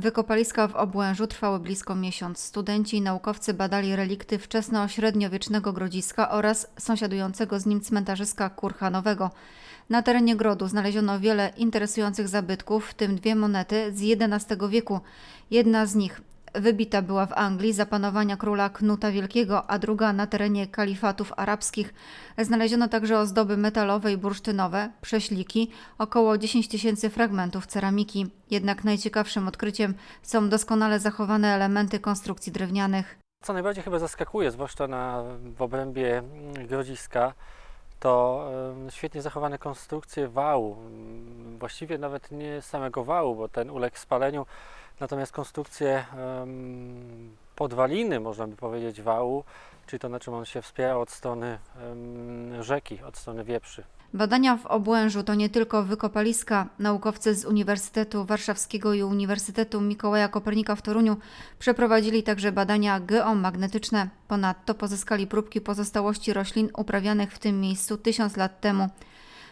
Wykopaliska w Obłężu trwały blisko miesiąc. Studenci i naukowcy badali relikty wczesno-średniowiecznego grodziska oraz sąsiadującego z nim cmentarzyska Kurhanowego. Na terenie grodu znaleziono wiele interesujących zabytków, w tym dwie monety z XI wieku. Jedna z nich wybita była w Anglii za panowania króla Knuta Wielkiego, a druga na terenie kalifatów arabskich. Znaleziono także ozdoby metalowe i bursztynowe, prześliki, około 10 tysięcy fragmentów ceramiki. Jednak najciekawszym odkryciem są doskonale zachowane elementy konstrukcji drewnianych. Co najbardziej chyba zaskakuje, zwłaszcza na, w obrębie mm, grodziska, to świetnie zachowane konstrukcje wału. Właściwie nawet nie samego wału, bo ten uległ spaleniu, natomiast konstrukcje em, podwaliny, można by powiedzieć, wału, czyli to na czym on się wspiera od strony rzeki, od strony Wieprzy. Badania w Obłężu to nie tylko wykopaliska. Naukowcy z Uniwersytetu Warszawskiego i Uniwersytetu Mikołaja Kopernika w Toruniu przeprowadzili także badania geomagnetyczne. Ponadto pozyskali próbki pozostałości roślin uprawianych w tym miejscu tysiąc lat temu.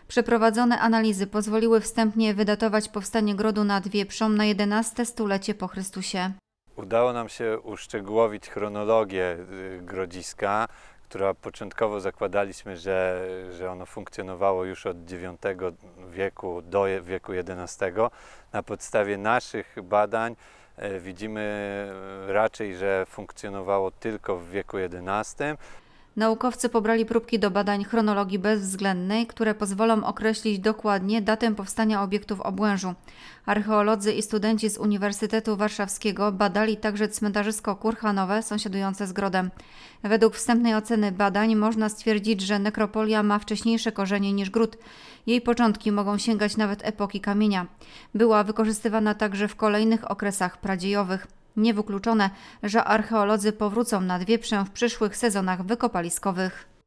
Przeprowadzone analizy pozwoliły wstępnie wydatować powstanie grodu nad Wieprzą na XI stulecie po Chrystusie. Udało nam się uszczegółowić chronologię y, grodziska, która początkowo zakładaliśmy, że, że ono funkcjonowało już od IX wieku do wieku XI. Na podstawie naszych badań e, widzimy e, raczej, że funkcjonowało tylko w wieku XI. Naukowcy pobrali próbki do badań chronologii bezwzględnej, które pozwolą określić dokładnie datę powstania obiektów obłężu. Archeolodzy i studenci z Uniwersytetu Warszawskiego badali także cmentarzysko Kurhanowe sąsiadujące z grodem. Według wstępnej oceny badań można stwierdzić, że nekropolia ma wcześniejsze korzenie niż gród. Jej początki mogą sięgać nawet epoki kamienia. Była wykorzystywana także w kolejnych okresach pradziejowych. Niewykluczone, że archeolodzy powrócą nad Wieprzę w przyszłych sezonach wykopaliskowych.